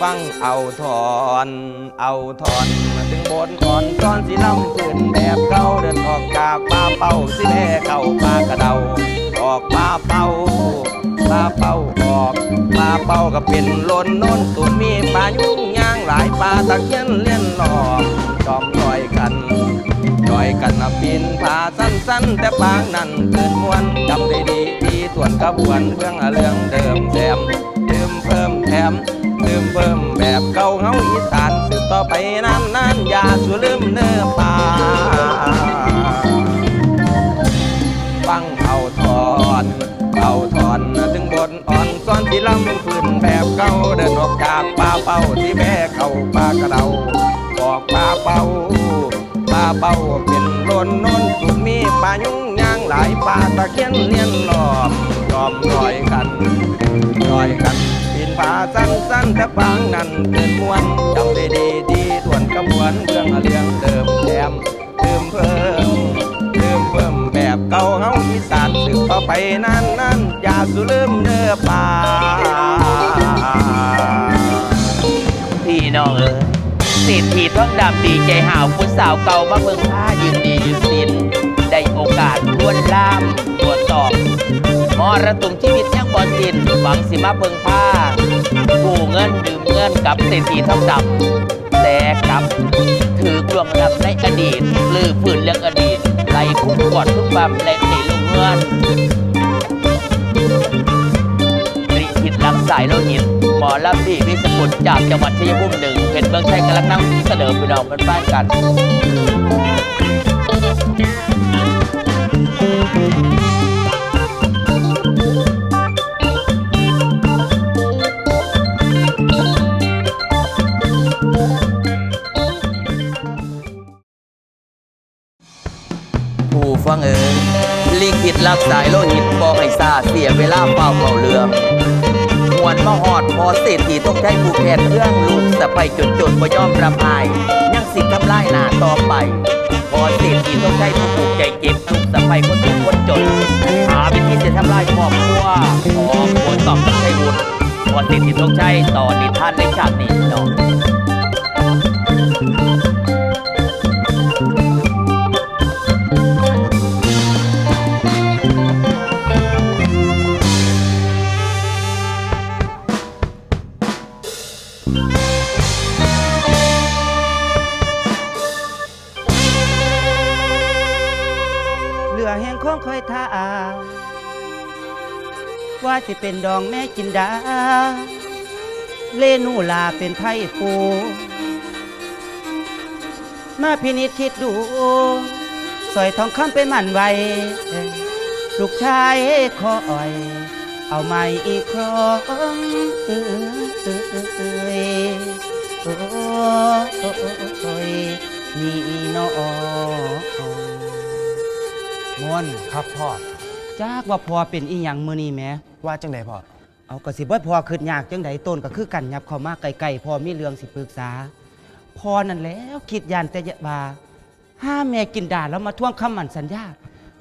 ฟังเอาถอน เอาถอนมาถึงบนก่อนตอนสิลำปืนแบบเก่าเดินออกจากป่าเป่าสิแม่เข้าป่ากระเดา ออกป่าเป่าป่าเป่าออกป่าเป่าก็เป็นลนน้นตุ่มมีปลายุ่งย่างหลายปลาตะเคียนเลี้ยนหลอมจอมลอยกันจอยกันนะปีนผาสั้นๆ แต่ปางนั้นเกินมวนจำได้ดีที่ส่วนกระบวนเรื่องอะเรื่องเดิมแถมเติมเพิ่มแถม เติมเพิ่มแบบเก่าเฮาอีสานสืบต่อไปนานๆอย่าสูลืมเนื้อป่าฟังเอาถอนเอาถอนถึงบนอ่อนซ้อนที่ลำพื้นแบบเก่าเดินออกจากป่าเป้าที่แม่เข้าป่ากระเดาออกป่าเป้าป่าเป้าเป็นโลนน้นสุดมีป่ายุ่งย่างหลายป่าตะเคียนเลียนล้อมล้อมรอยกันรอยกัน ปีนป่าสั้นแต่ปางนั้นเกินมวนจำได้ดีดีทวนกระบวนเรื่องเรื่องเดิมแถมเติมเพิ่มเติมเพิ่มแบบเก่าเฮาอีสานสืบต่อไปนั่นนั่นอย่าสูลืมเนื้อป่าพี่น้องเอ๋ยเศรษฐีท้องดำดีใจหาวผู้สาวเก่ามาเมืองผ้ายืนดียืนสินได้โอกาสลวนลามตรวจสอบ รตุมชีวิตยังบ่สิ้นหวังสิมาเพิงผ้ากู้เงินดื่มเงินกับเศรษฐีท้องดำแต่กับถือกลวงดำในอดีตลือฝืนเรื่องอดีตไล่คุ้มกอดทุกบำและหนีลงเงินริหิตลักสายโลหิตหมอลำดีวิสกุลจากจังหวัดชัยภูมิหนึ่งเพชรเมืองชัยกำลังนั่งเสนอพี่น้องกันบ้านกัน พอเศรษฐีต้องใช้ผู้แทนเรื่องลูกสะไปจนจนบ่ยอมรับอายยังสิทำลายหน้าต่อไป พอเศรษฐีต้องใช้ผู้ผูกใจเก็บลูกสะไปคนทุกคนจนหาวิธีจะทำลายครอบครัวของคนตอบต้องใช้บุญพอเศรษฐีต้องใช้ต่อนิทานในชาตินี้เนาะ ว่าสิเป็นดองแม่กินดา เลนูลาเป็นไพ่ปู มาพินิจคิดดู สอยทองคำไปมันไว้ ลูกชายขออ่อย เอาไม่อีกครองเอ้ยเออเอ้ยโอ้โอ้ยนี่นอมวนครับพ่อ จากว่าพอเป็นอีหยังมื้อนี้แหมว่าจังไดพ่อเอาก็สิบ่พอขึ้นยากจังใดต้นก็คือกันยับเข้ามาไกลๆพอมีเรื่องสิปรึกษาพอนั่นแหล้วคิดยานแต่ยะบาห้าแม่กินดาแล้วมาทวงคำมั่นสัญญา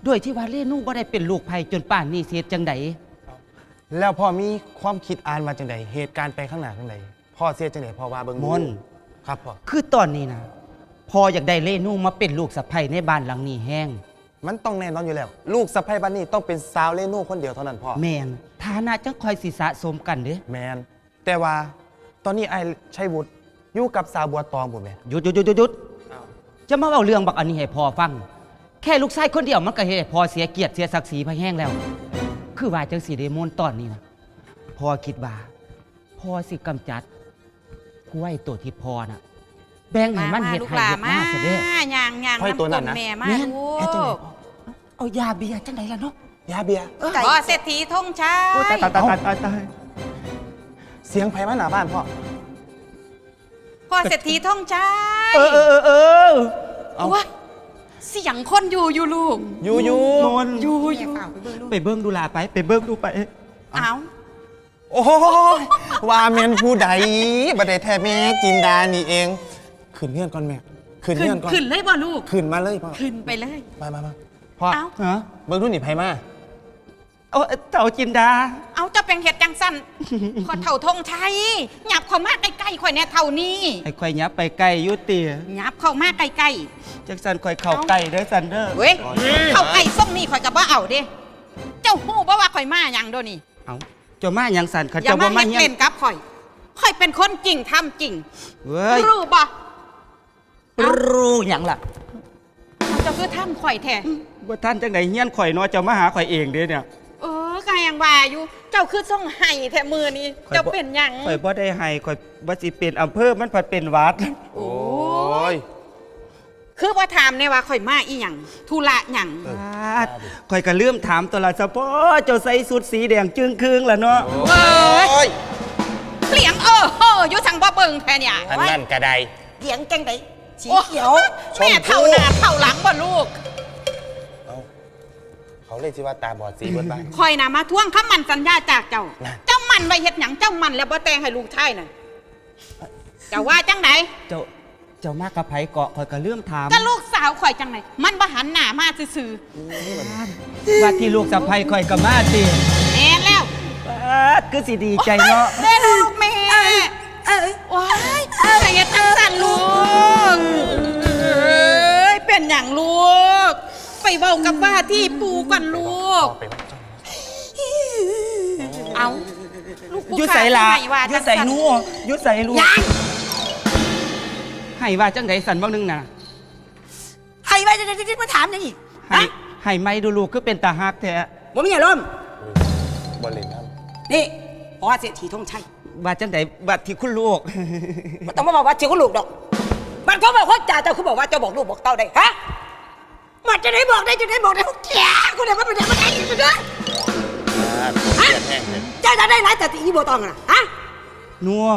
ด้วยที่ว่าเล่นุ่งบ่ได้เป็นลูกไผจนป่านนี้เสียจังใดแล้วพ่อมีความคิดอ่านมาจังไดเหตุการณ์ไปข้างหน้าจังไดพ่อเสียจังไดพ่อว่าเบิ่งดูมนครับพ่อคือตอนนี้นะพออยากได้เล่นุ่งมาเป็นลูกสะใภ้ในบ้านหลังนี้แห้ง มันต้องแน่นอนอยู่แล้ว ลูกสะใภ้บ้านนี้ต้องเป็นสาวเล่นูคนเดียวเท่านั้นพ่อ แมนฐานะจังคอยสิสะสมกันเด้อแมน แต่ว่าตอนนี้ไอ้ชัยวุฒิอยู่กับสาวบัวตองบุญแม่หยุดหยุดหยุดหยุดหยุดจะมาเอาเรื่องบักอันนี้ให้พอฟัง แค่ลูกชายคนเดียวมันก็เฮ็ดให้พอเสียเกียรติเสียศักดิ์ศรีไปแห้งแล้ว คือว่าจังสีเดมอนตอนนี้นะพอคิดว่าพอสิกำจัดกล้วยตัวที่พอน่ะ แบ่งให้มันเฮ็ดลูกให้หลาเฮ็ดหมาน้าซะเด้อย่างย่างค่อยตัวนั้นนะำก้แม่มาแม่นลูเฮ็ดจังไดกพ่อเอายาเบียร์จังไดล่ะเนาะยาเบียร์พ่อเศรษฐีธงชัยโอ้ตายตายตายตายตายเสียงไผมาหน้าบ้านพ่อพ่อเศรษฐีธงชัยเออเออเออเออเอาว้ยเสียงคนอยู่อยู่ลูกอยู่อยู่มนอยู่อยู่เปล่าไปเบิ่งลูกไปเบิ้งดูลาไป ไปเบิ้งดูไป เอ้าโอ้ยว่าแม่นผู้ใดบ่ได้แท้แม่จินดานี่เอง ขึ้นเงื่อนก่อนแม่ขึ้นขึ้นเงื่อนก่อนขึ้นเลยบ่ลูก ขึ้นมาเลยพ่อขึ้นไปเลย มามามาพ่อเอ้า ฮะเบิ่งดูนี่ไผมาเอาเต่าจินดา เอาเจ้าเป็นเห็ดจังสั้นขอเท่าธงชัยหยับเข้ามาใกล้ๆข่อยเนี่ยเท่านี้ไอ้ข่อยยับไปใกล้อยุติหยับเข้ามาใกล้จักสันข่อยเข้าใกล้เด้อสันเด้อๆเว้ยเข้าใกล้ส่งนี่ข่อยกับว่าเอาเด้ เจ้าหู้บ่ว่าข่อยมาหยังโดนี่เอาเจ้ามาหยังสันเขาอย่าเจ้ามาบ่มาเฮ็ดเฮียเล่นนกับข่อยข่อยเป็นคนจริงทำจริง เว้ยรู้บ่ รู้หยังล่ะเจ้าคือทำข่อยแท้บ่ท่านจังไดเฮียนข่อยเนาะเจ้ามาหาข่อยเองเด้อเนี่ย เออกายังว่าอยู่ เจ้าคือส่งไห้แท้มือนี้ข่อยบ่ เจ้าเป็นหยังข่อยบ่ได้ให้ข่อยว่าสิเป็นอำเภอมันผัดเป็นวัด โอ้ย คือว่าถามเนี่ยว่าข่อยมาอีหยังธุระหยังวัดข่อยก็ลืมถามตัวละเฉพาะเจ้าใส่สุดสีแดงจึงครึ่งล่ะเนาะเอ้ยโอ้ยเสียงเออเฮออยู่ทางบ่เบิ่งแท้เนี่ยอันนั่นกระไดเสียงจังได สีโอ้เขียว ชมแม่พู่เท่าหน้าเท่าหลังบ่ลูก เอาเขาเลยที่ว่าตาบอดสีเบนบ้าน คอยนะมาทวงคำมันสัญญาจากเจ้า น่ะ เจ้ามันไว้เฮ็ดหยังเจ้ามันแล้วบ่แต่งให้ลูกชายน่ะเจ้าว่าจังไหนเจ้าเจ้ามากับไผเกาะข่อยก็ลืมถามก็ลูกสาวข่อยจังไหนมันบ่หันหน้ามาซื่อว่าที่ลูกสะใภ้ข่อยก็มาติๆแม่นแล้ววัดคือสิดีใจเนาะ แม่ลูกแม่ว้ายใจเย็นจังสั่นลูก เอ้ยเป็นอย่างลูก ไปเว้ากับว่าที่ปูก่อนลูก เอาไปไว้จ้องเอาลูกผู้ยุใส่ละขาให้ว่ายุใส่จังหนูยุใส่ลูกยังให้ว่าจังไดสันบ้างนึงน่ะใครว่าจะจะจะมาถามยังอีกให้ฮะให้ไม่ดูลูกคือเป็นตาฮักแท้ผมมีอารมณ์บอลเลนน้นี่เพราะว่าเศรษฐีธงชัยว่าจังไดบัดที่คุณลูกไม่ต้องมาบอกว่าเจ้าคุณลูกดอก มันก็บอกว่าจ่าเจ้าคือบอกว่าเจ้าบอกลูกบอกเต้าได้ฮะมันจะได้บอกได้จะได้บอกได้พวกแกคนเดียวมันเป็นเด็กมันได้จะได้ำอ่าเสียแห้งเลยเจ้าจะได้หลายแต่ตีอีโบตองนะฮะนัว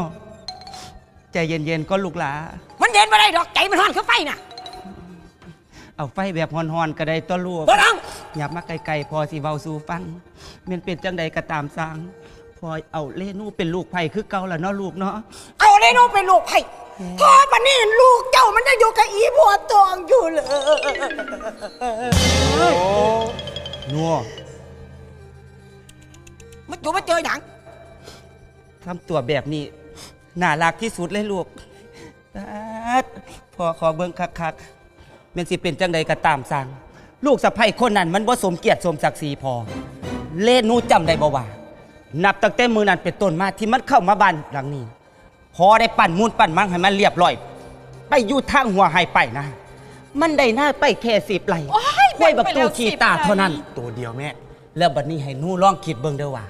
ใจเย็นๆก็ลูกหลา มันเดินมาได้ดอกใจมันร้อนคือไฟน่ะ เอาไฟแบบฮอนๆก็ได้ตัวลูกบ่ต้อง อย่ามาไกลๆพอสิเว้าสู่ฟังแมันเป็นจังใดก็ตามสร้าง พอเอาเลนูเป็นลูกไผ่คือเก่าแล้วเนาะลูกเนาะ เอาเลยน้องเป็นลูกไผ่ พอปันนี้ลูกเจ้ามันจะอยู่กับอีโบตองอยู่เลยนัวมันอยู่มาเจอหยังทำตัวแบบนี้ น่ารักที่สุดเลยลูกป๊าดพอขอเบิ่งคักๆแมันสิเป็นจังใดก็ตามสั่งลูกสะใภ้คนนั้นมันบ่สมเกียรติสมศักดิ์ศรีพอ เลนูจำได้บ่ว่า นับตั้งแต่มือนั้นเป็นต้นมาที่มันเข้ามาบ้านหลังนี้ พอได้ปั่นมูลปั่นมังให้มันเรียบร้อย ไปอยู่ทางหัวไฮไปนะ มันได้หน้าไปแค่สิบไหลโอ้ยค่อยบักแบ่งไปตูแล้วขี10ตาเท่านั้นตัวเดียวแม่ แล้วบัดนี้ให้หนู่ลองคิดเบิ่งเด้อว่า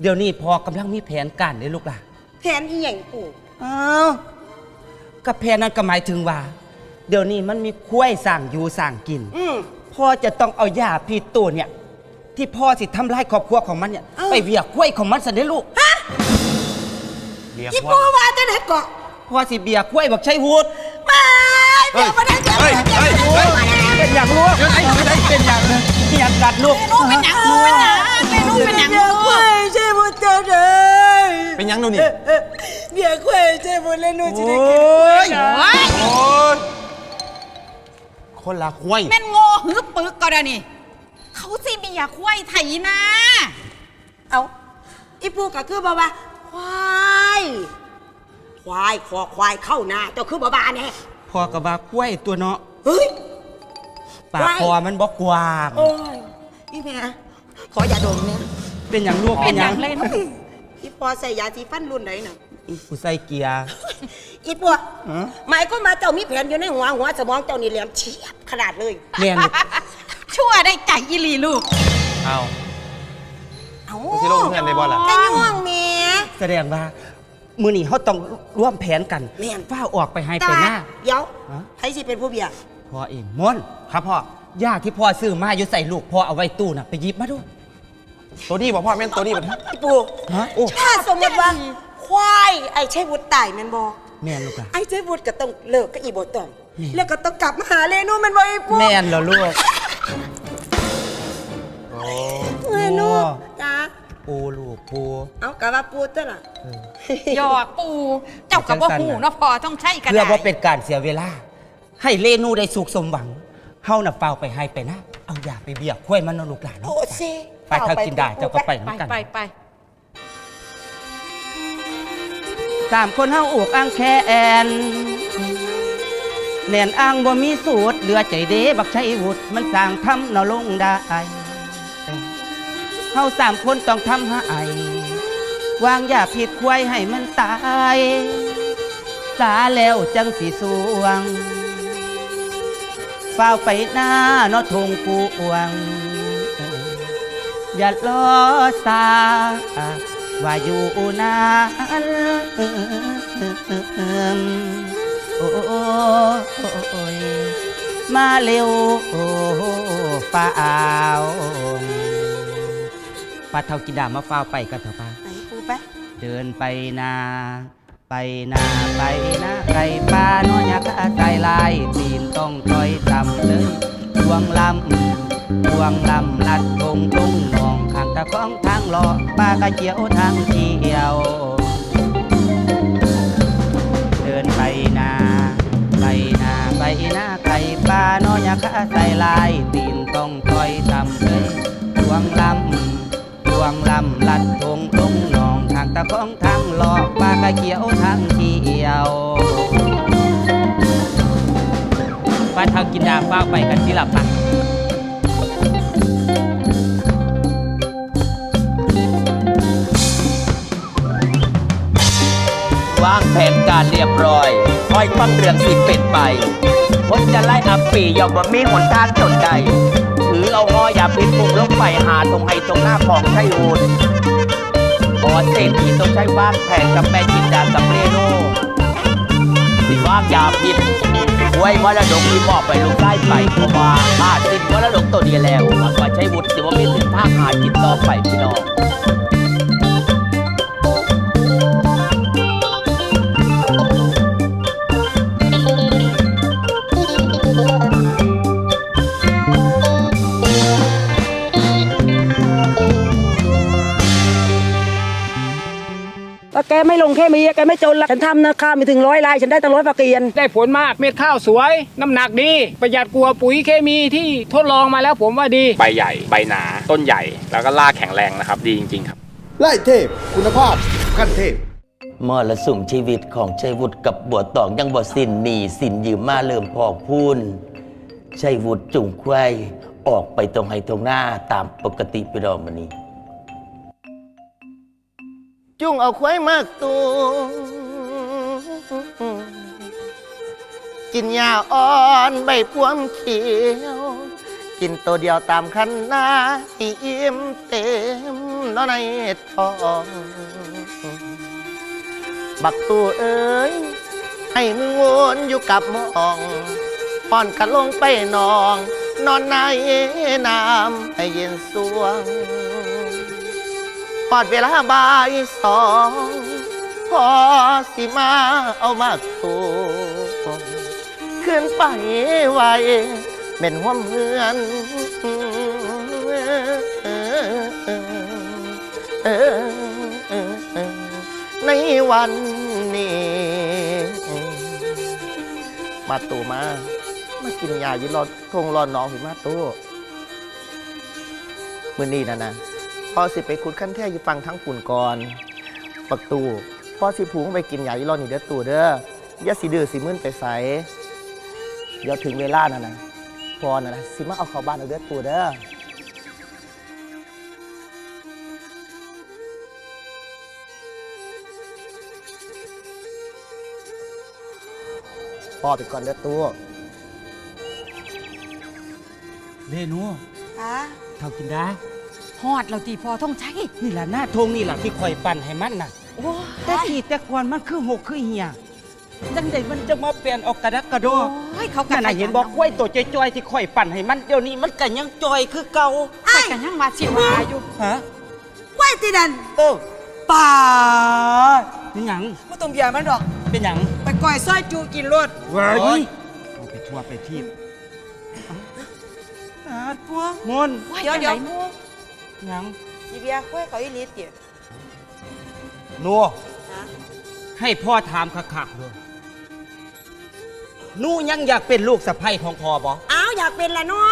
เดี๋ยวนี้พอกำลังมีแผนการเด้อลูกหล่ะ แผนอีหยังปู่ อ้าวกับแผนนั้นก็หมายถึงว่า เดี๋ยวนี้มันมีคุ้ยสั่งอยู่สั่งกิน อืม พ่อจะต้องเอายาพิษตัวเนี่ย ที่พ่อสิทำร้ายครอบครัวของมันเนี่ย เอ้า ไปเวียกคุ้ยของมันซะเด้อลูก เรียกอีว่าปู่ว่าจะไหนเกาะพ่อสิเบียกคุ้ยบอกใช้วูดไม่เดี๋ยวมาได้เดี๋ยวมาได้เดี๋ยวมาได้เป็นอย่างลูกเป็นอย่างเป็นอย่างกัดลูกลูกเป็นหยังลูกเป็นหยังแม่ลูกเป็นหยังลูกใช่หมดเจ้าเลยเป็นยังดูนี่ เบียร์ควยใช่หมดเลยหนูจะโอ้ได้กินยโอ้ย โอ้ยคนละควายแม่นโง่หือปึกก็ได้นี่ เขาสิเบียควายไถนาเอาอีปูก็คือบอกว่าควาย ควายคอควายเข้าหน้าเจ้าคือบ่บาแน่พ่อกับว่าคุ้ยตัวเนาะเฮ้ย ปากคอมันบอกกว้างโอ้ยอีแม่ขออย่าดมเนี่ยเป็นอย่างลูกเป็นหยังเล่นอีปอใส่ยาสีฟันรุ่นไหนน่ะกูใส่เกียร์ อีปัวฮะ หมายก็มาเจ้ามีแผนอยู่ในหัวหัวสมองเจ้านี่แหลมเฉียบขนาดเลย แม่นลูกชั่วได้ใจอีหลีลูก เอา เอ้ามึงสิลงเพื่อนในบอลล่ะ แต่ย่วงแม่แสดงว่า มือนี้เขาต้องร่วมแผนกันแม่น ฝ้าออกไปให้แต่ไปว่าหน้า เดี๋ยวฮะใครสิเป็นผู้เบียร์พ่อเองม่อนครับพ่อยาที่พ่อซื้อมาอยู่ใส่ลูกพ่อเอาไว้ตู้น่ะไปหยิบมาดู ตัวนี้บอกพ่อแม่นตัวนี้บอกอีปูฮะโอ้ ถ้าสมมติว่าควายไอ้ใช่วุฒตายแมันบอแม่นลูกหล่ะไอ้ใช่วุฒก็ต้องเลิกกับอีโบตองนี่แล้วก็ต้องกลับมาหาเลนูแมันบอไอ้ปูแม่นเหรอลูกโอ้เงินนูโอ้ จ้า ปูลูกปูเอากะว่าปูตัวล่ะเออ หยอกปูเจ้ากับว่าหูเนาะพอต้องใช้กันเพื่อได้ว่าเป็นการเสียเวลา ให้เลนูได้สุขสมหวังเฮาน่ะเฝ้าไปให้ไปนะ เอายาไปเบียกค่อยมันเนาะลูกหลานโอ้เนาะเซไปเท่ากินได้เจ้าก็ไปไปน้ำกัน ไปไปสามคนเฮาอกอ้างแคนแน่นอ้างบ่มีสูตรเหลือใจเด้บักชัยวุฒมันสร้างทำเนาลงได้ เฮาสามคนต้องทำให้วางยาผิดควายให้มันตาย สาแล้วจังสีสวงเฝ้าไปหน้าเนอทงกูอวง อย่ารอสาว่าอยู่นานโอ้ยมาเร็วฟ้าว ป้าเท่ากินดามาฟ้าวไปกันเถอะป้าไหนปูไป เดินไปนา ไปนาไปนาไก่ป้าน้อยยักษ์ใจลายตีนต้องต่อยต่ำเลยดวงลำดวงลำลัดตรงตรงหนองข้างตะของทางหลอกป้ากระเจียวทางเที่ยว เดินไปนาไปนาไปนาไก่ป้าน้อยยักษ์ใจลายตีนต้องต่อยต่ำเลยดวงลำด วงลำลัดทงตรงหนองทางตะของทางหลอกปลากระเขียวทางเที่ยวป้าท่ากินดาฟ้าไปกันที่หลับปันวางแผนการเรียบร้อยคอยฟังเรื่องสิเป็นไปคนจะไล่อับปียอมบ่มีหนทางจนใด เอาหอยาปิดปุ่งลงไปหาตรงไอ้ตรงหน้าของชัยวุฒขอเศรษฐีต้องใช้วางแผนกับแม่จินดาสัมเรโนสิว่างยาพิษไว้มรดกที่มอบไปลูกใต้ไปเพราะว่าถ้าสิ้นมรดกตัวนี้แล้วมันว่าชัยวุฒิว่ามีสินทางหาจิตต่อไปพี่น้อง กไม่ลงแค่มีแกไม่จนละฉันทำนะข้าวมีถึงร้อยลายฉันได้ตั้งร้อยปากเกียนได้ผลมากเม็ดข้าวสวย น้ำหนักดี ประหยัดกลัวาปุ๋ยเคมีที่ทดลองมาแล้วผมว่าดี ใบใหญ่ใบหนา ต้นใหญ่ แล้วก็รากแข็งแรงนะครับ ดีจริงๆครับ ไล่เทพ คุณภาพขั้นเทพมรสุมชีวิตของชัยวุฒิกับบัวตองยังบ่สิ้นหนีสินยืมมาเริ่มพอกพูนชัยวุฒิจุงควายออกไปตรงไห้ตรงหน้าตามปกติไปดอมมันนี้ จุงเอาควายมากตัวกินหญ้าอ่อนใบพวมเขียว กินตัวเดียวตามคันนาให้อิ่มเต็มน้อในท้อง บักตัวเอ้ย ให้มึงวนอยู่กับมองป้อนกันลงไปนอง นอนในน้ำให้เย็นสวง พอดเวลาบ่ายสองพอสิมาเอามาตัวขึ้นไปไวเป็นห่วมเฮือนในวันนี้ มาตูมา มากินยาอยู่รอทงรอน้องถึงมาตูมือนี้นะนะ พ่อสิไปขุดขั้นแท้อยู่ฟังทั้งฝุ่นก่อนปักตูพ่อสิผูงไปกินยาอีรอนนี่เด้อตูเด้ออย่าสิดื้อสิมึนไปใสเดี๋ยวถึงเวลานะนะพอนะนะสิมาเอาเข้าบ้านเอาเด้อตูเด้อพ่อไปก่อนเด้อตูเรนูอะเท่ากินดา ฮอดเราตีพอท่องใช้นี่แหละหน้าทงนี่แหละที่คอยปั่นให้มันน่ะโอ้แต่ขีดแต่ก่อนมันคือหกคือเหี่ยจังใดมันจะมาเปลี่ยนออกกระดักกระโดดยเขานั่นน่ะเห็นบอกกล้วยตัวจอยๆที่คอยปั่นให้มันเดี๋ยวนี้มันก็ยังจอยคือเก่าไอ้กันยังมาสิวาอยู่ฮะไว้ที่นั่นเออป่าเป็นหยังไม่ต้องเบียร์มันดอก เป็นหยังไปก่อยซอยจูกินรถว้ายเอาไปทั่วไปทีบอาพวกมนเดี๋ยวเดี๋ยว หยังสิเบียร์ค่อยเขาอีลิตเดี๋ยวนัวให้พ่อถามคักๆเลยหนูยังอยากเป็นลูกสะใภ้ของพ่อบ่อ้าวอยากเป็นละเนาะ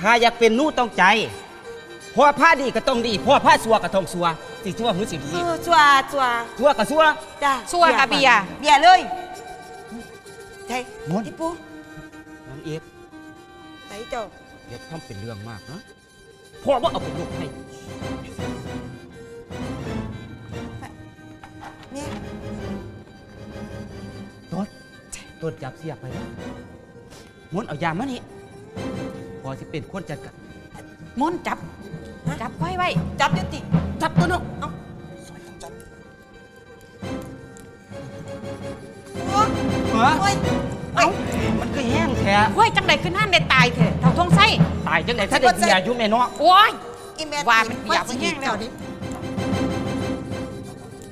ถ้าอยากเป็นหนูต้องใจ พ่อผ้าดีก็ต้องดี พ่อผ้าสัวก็ต้องสัว สิชั่วหรือสิดีเออชัวชัวสัวก็สัว จ้าชัวกับเบียร์ เบียร์เลยใช่หมดที่ปูนางเอกไหนเจ้า เดี๋ยวทำเป็นเรื่องมากนะ พ่อว่าเอาไปยกให้เนี่ยต้นต้นจับเสียบไปนะมนต์เอายามานี่พอสิเป็นคนจัดการมนต์จับ จับไว้ไว้ จับอยุติ จับตัวน้องเอาฮะโอ้ย เอ้ามันก็แห้งแท้เฮ้ยจังใดขึ้นนั่นได้ตายเถอะเท่าทงไส้ตายจังไหนถ้าได้เบียร์อยู่แม่เนาะโอ้ย อีแม่ว่ามันเบียร์สิมันแห้งแล้วดิ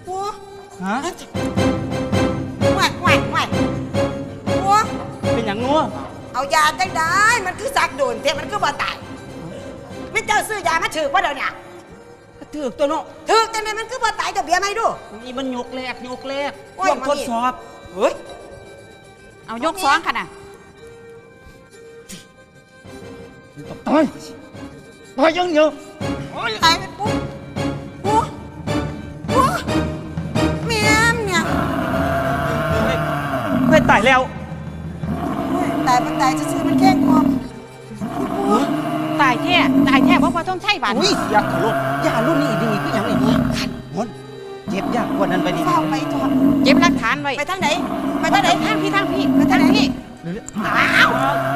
ปูฮะแหวกแหวกแหวกปูเป็นอย่างงัวเอายาจังได้ มันคือสักโดนเทมันคือบ่ตายไม่เจ้าซื้อยามาถือว่าเดี๋ยวนี้ก็ถือกตัวเนาะถือจังไดมันคือบ่ตายเจะเบียร์ไหมดูนี่มันยกแรกยกแรกโอ้ยช่วงมันทนี่ดสอบ เฮ้ย เอายกซ้องค่ะน่ะตายตายยังเดียวตายไปปุ๊บปูปูเมียมเนี่ยเพื่อนตายแล้วโอ้ยตายมันตายซื่อๆมันแค่ความตายแท้ตายแท้เพราะว่าทงไส้บาดอุ้ยอยากขลุกยารุ่นนี้ดีก็ยังไงเนี่ยมนต์ เจ็บยากกว่านั้นไปดิเฝ้าไปทอดเก็บหลักฐานไว้ไปทางไหนไปไปทางไหนทางพี่ทางพี่ไปทางไหนพี่อ้าว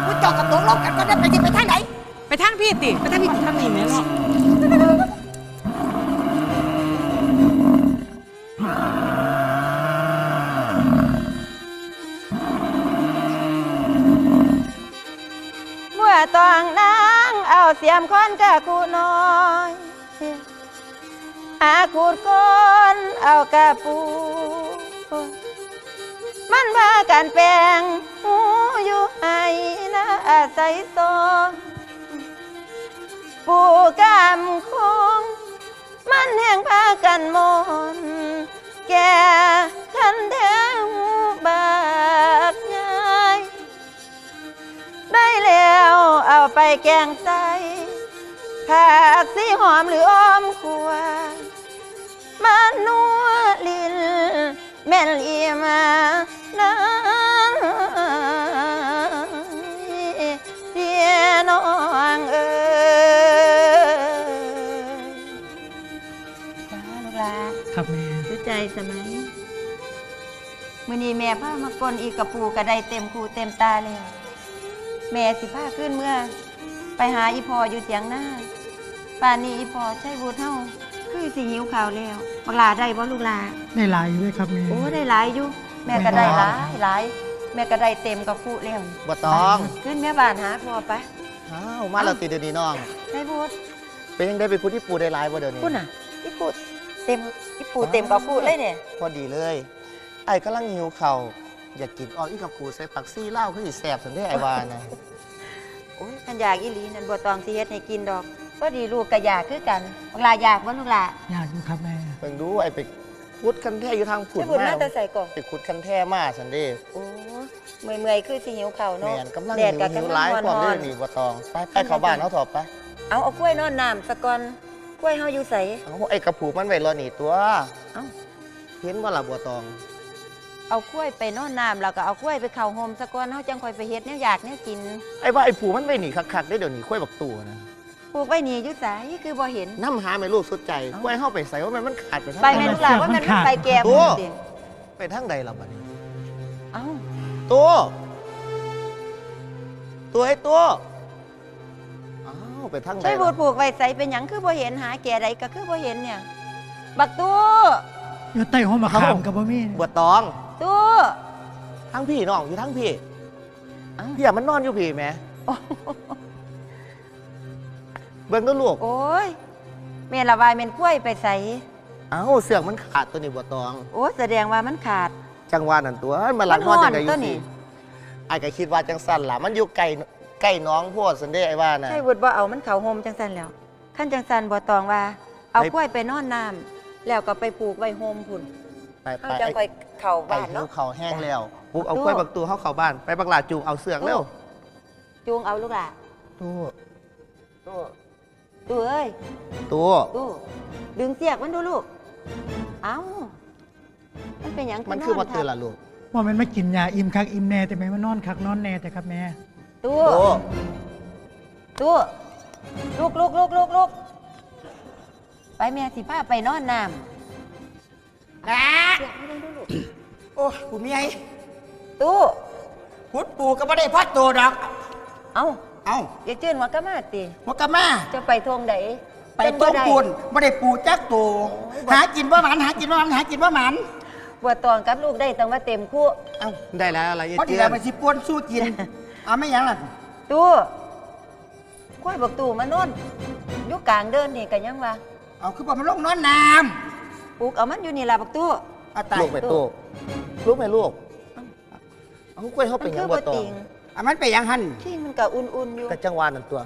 กูจอกกับตัวลบกันก็ได้ไปที่ไปทางไหนไปทางพี่ติไปทางพี่ติท่านนี่แม่เนาะเมื่อตองนางเอาเสียมค้อนกะคูน้อย อาขูดก้นเอากระปู มันว่ากันแปลงหูอยู่ให้นะอาศัยซองปูกำคง มันแห่งพากันมนแก่คันแทงบากง่าย ได้แล้วเอาไปแกงใส่ ผักสีหอมหรืออ้อมขัวมานัวลินแม่นอีมานาเพียน้องเอ้ยจ้าลูกหลาครับแม่รู้ใจสมัยมื่อนี้แม่พามากลอีกกระปูกระไดเต็มคูเต็มตาเลย แม่สิพาขึ้นเมื่อ ไปหาอีพออยู่เสียงหน้า ป่านนี้อีพอใช่บุญเฮาคือสิหิวข่าวแล้วบักหลาได้บ่ลูกหลาได้หลายอยู่ด้วยครับแม่โอ้ได้หลายอยู่แม่ก็ได้หลายหลายแม่ก็ได้เต็มกระปูแล้วบ่ต้องขึ้นแม่บ้านหาพอไปอ้าวมาแล้วติดเดี๋ยวนี้น้องใช่บุญเป็นยังได้ไปคุดที่ปูได้หลายบ่เดี๋ยวนี้พูดน่ะอีปูเต็มอีปูเต็มกระปูเลยเนี่ยพอดีเลยไอ้กำลังหิวเข่าวอยากกินอ้ออีกับปูใส่ปักซี่เหล้าคือสิแสบสันได้ไอ้วานะโอ้ยขันอยากอีหลีนั่นบัวตองสิเฮ็ดให้กินดอก ก็ดีลูกก็อยากคือกันบักหลาอยากบ่ลูกหลาอยากอยู่ครับแม่เพิ่งดูไอ้ไปคุดคันแท้อยู่ทางผุนใช่บุญมามาแต่ใส่ก่อนไปคุดคันแท้มาสันเด้โอ้เมื่อยเมื่อยๆคือสิหิวเข่าวแมเนาะนกำลังแดหิดวกับหิวกำลัร้างยร้อนความร้เด้ออนนี่บ่ตองไปไปเข้าบ้านเขาถอดไปเอาเอากล้วยนอนน้ำสะก่อนกล้วยเฮาอยู่ใสเอาไอ้กระผูมันไว้รอหนีตัวเอ้าเห็นว่าล่ะบัวตอง เอากล้วยไปนอนน้ำแล้วก็เอากล้วยไปเข้าโฮมสะก่อนเฮาจังค่อยไปเฮ็ดแนวอยากแนวกินไอ้ว่าไอ้ผูมันไว้หนีคักๆได้เดี๋ยวนี้ค่อยบักตัวนะ ปลูกไว้นี่อยู่ไสคือบ่เห็น น้ำหาไม่ลูกสุดใจค่อยเข้าไปใส่ว่ามันมันขาดไปทางไปใด แม่ลูกหลานว่ามันมันไปแก่โอ้บ่สิไปทางใดล่ะบัดนี้เอ้าตัวตัวไอ้ตัวอ้าวไปทางใดช่วยบูล่ะดปลูกไว้ใสเป็นหยังคือบ่เห็นหาแก่ใดก็คือบ่เห็นเนี่ย บักตู้อยู่ใต้ห้องมะขามกับบ่มีบัวตองตู้ทั้งพี่น้องอยู่ทั้งพี่เอ้าพี่อะมันนอนอยู่พี่แหม เบิ่งดูลูก โอ้ยแม่ละวายแม่นกล้วยไปใสเอ้าเสือกมันขาดตัวนี้บัวตอง โอ้แสดงว่ามันขาด จังหวะนั่นตัวมันหลังนอนจังไดอมันฮ้อนตัยู่วนี่ สิไอ้ก็คิดว่าจังสั่นล่ะมันอยู่ไกลใกล้น้องโพดสันเด้ไอ้ว่าน่ะ ใช่บุดบ่เอามันเข้าโฮมจังซั่นแล้วขั้นจังซั่นบ่ตองว่า เอาไป กล้วยไปนอนน้ำแล้วก็ไปปลูกไว้โฮมพุ่นไปเฮาไปจังค่อยเข้าไปบ้านหิวเนาะ เขาวแห้งแล้วปุ๊บเอาตู้กล้วยบักตูเข้าเข้าบ้านไปบักหลาจูงเอาเสือกเร็วจูงเอาลูกหล่ะ ตู้ตู้ ตู้เอ้ยตัวตู้ดึงเสียกมันดูลูก เอ้า มันเป็นหยังมันคือบ่นตื่นล่ะลูกว่ามันไม่กินยาอิ่มคักอิ่มแน่แต่ไม่มานอนคักนอนแน่แต่ครับแม่ ตู้ตัว ตู้ลูกลูกลูกลูกลูกไปแม่สิพาไปนอนน้นะำโอ้ยกูมีไอ้ตู้พุดปูก็ไม่ได้พัดโตดอก เอ้า เอ้าอย่าจื่นหัว่ากะมาติหัวกะมา จะไปทวงใดไปต้มปูนไม่ได้ปูจักโตหากินว่าหมันหากินว่าหมันหากินว่าหมันบัวตองกับลูกได้ต้องว่าเต็มคู่เอ้าได้แล้วอะไรเพราะเจีที่ยเรานไปสิปวนสู้กินเอาไม่หยังล่ะตู้ควายบอกตู้มานอนอยู่กลางเดินนี่กันยังวะเอาคือบอกมันลงนอนน้ปลูกเอามันอยู่นี่ล่ะบักตู้ำเอาตายลูกไปตัวลูกไปลูกเอากล้วยเขามัเป็นนหยัคืงอบ่บ่ตอติงงเอามันไปหยังหันที่มันก็อุ่นๆอยู่กะจังหวานั่นตัว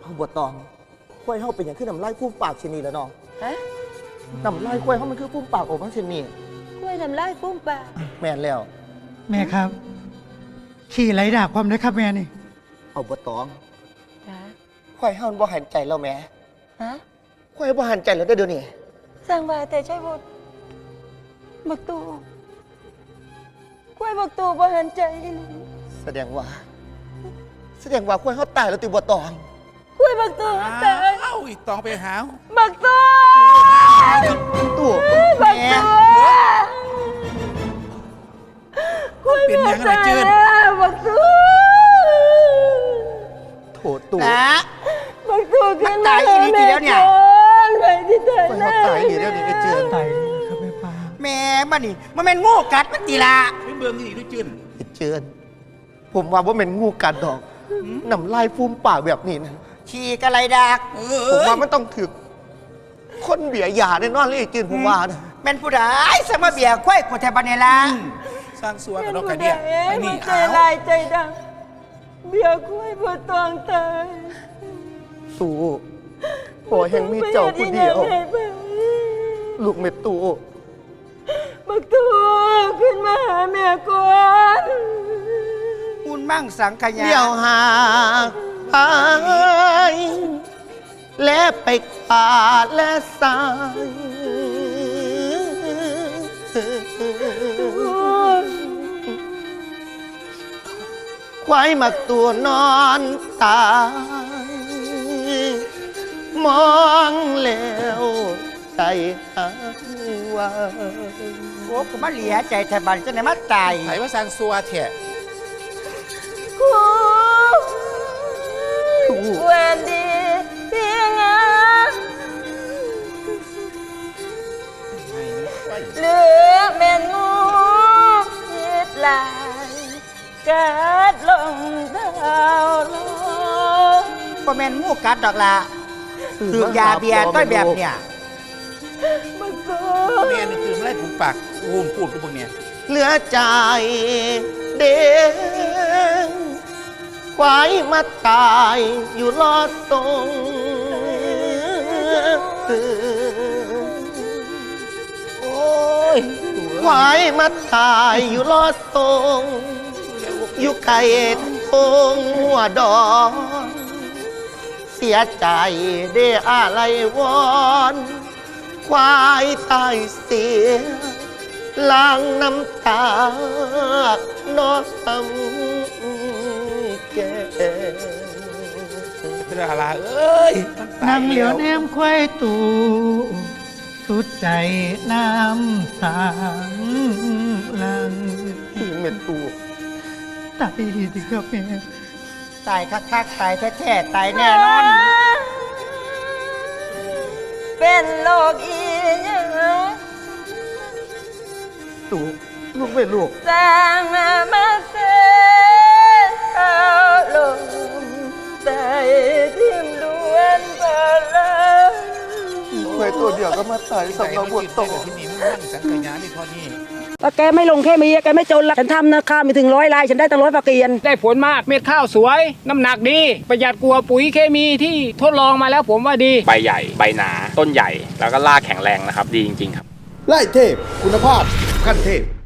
เอาบ่ตองกล้วยเขาเป็นอย่างคือน้ำลายฟูมปากชนีแล้วน้องฮะน้ำลายกล้วยเขามันคือฟูมปากออกมาชนีกล้วยทำลายปุ้มปลาแม่นแล้ว แม่ครับ ขี่ไหลดากความได้ครับแม่นี่ เอาบ่ตองจ้าควายเฮามันบ่หันใจแล้วแหม่ฮะควายบ่หันใจแล้วได้อเดี๋ยวนี้สร้างว่าแต่ใช่บุตรบักตู้กล้วยบักตู้บ่หันใจอีหลี แสดงว่า แสดงว่าควายเฮาตายแล้วติบ่ตองกล้วยบักตู้ตายเอ้าอีกตองไปหาบักตู้ตู้บักตู้กล้วยเป็นหยังไงเจิ้นบักตู้โถตู้นะ บักตู้ขึ้นมันตายอีหลีทีเดียวเนี่ย ไปที่เธอควายเฮาตายนี่เดี๋ยวนี้ไอ้เจือนตายเลยครับแม่ปลาแม่มันนี่มันเป็นงูกัดมันตีละไปเบิ่งนี่ด้วยจืนไอ้เจือน ผมว่าบ่แม่นงูกัดดอกน้ำลายฟูมปากแบบนี้นะฉีกอะไรดักเอผมอว่ามันต้องถึก คนเบียยาแน่นอนเลยไอ้จืนผมว่านะเป็นผู้ใดสมาเบียควายกูแทบันเนล่ะสร้างสัวกับนกกระเดียไอ้นี่ใจอ้าวลายใจดำเบียร์กล้วยบัวตองตายตู้โอ้แห่งมีเจ้าผู้เดียว ลูกเม็ดตู้บักตัวขึ้นมาหาแม่ก่อน มุนมั่งสังขยาเดี่ยวหางหายและไปขาดและสายควายมักตัวนอนตาย มองแล้วใจหายว่าโอ้กูมาเหลียใจแทบันจะไหนมาตายไผว่าสร้างสัวแท้กูเวนดีเพียงอะเหลือแม่นงูคิดลายกัดลงเท้าลงก็แม่นงูกัดดอกละถือยาเบียร์ต้อยแบบเนี่ยบักตัวแม่นี่คือไล่ผูกปากอูมพูดกับพวกเนี่ยเหลือใจเด้ง ควายมาตายอยู่รอดตรงโอ้ยควายมาตายอยู่รอดตรงอยู่ไก่ทงหัวดอนเสียใจได้อะไรวอนควายตายเสียล้างน้ำตานอนทำ เป็นอะไรเอ้ยมันตานั่งเหลียวแแนมควายตูสุดใจน้ำสางลังเม็ดตูตายดีสิครับแม่ตายคักๆตายแท้ๆตายแน่นอน เป็นโลกอีหยังตูลูกไม่ลูกสร้างมา ตัวเดียวก็มาตายใส่สำหรับมาบบททโตโตที่นี่มันมั่งสังขยานี่พอนี่ถ้าแกไม่ลงแค่มีแกไม่จนละฉันทำนะข้าวมีถึงร้อยลาย ฉันได้ตั้งร้อยฝากเกียน ได้ผลมากเม็ดข้าวสวย น้ำหนักดี ประหยัดกลัวาปุ๋ยเคมีที่ทดลองมาแล้วผมว่าดี ใบใหญ่ ใบหนา ต้นใหญ่ แล้วก็รากแข็งแรงนะครับ ดีจริง ๆ ครับไล่เทพ คุณภาพขั้นเทพ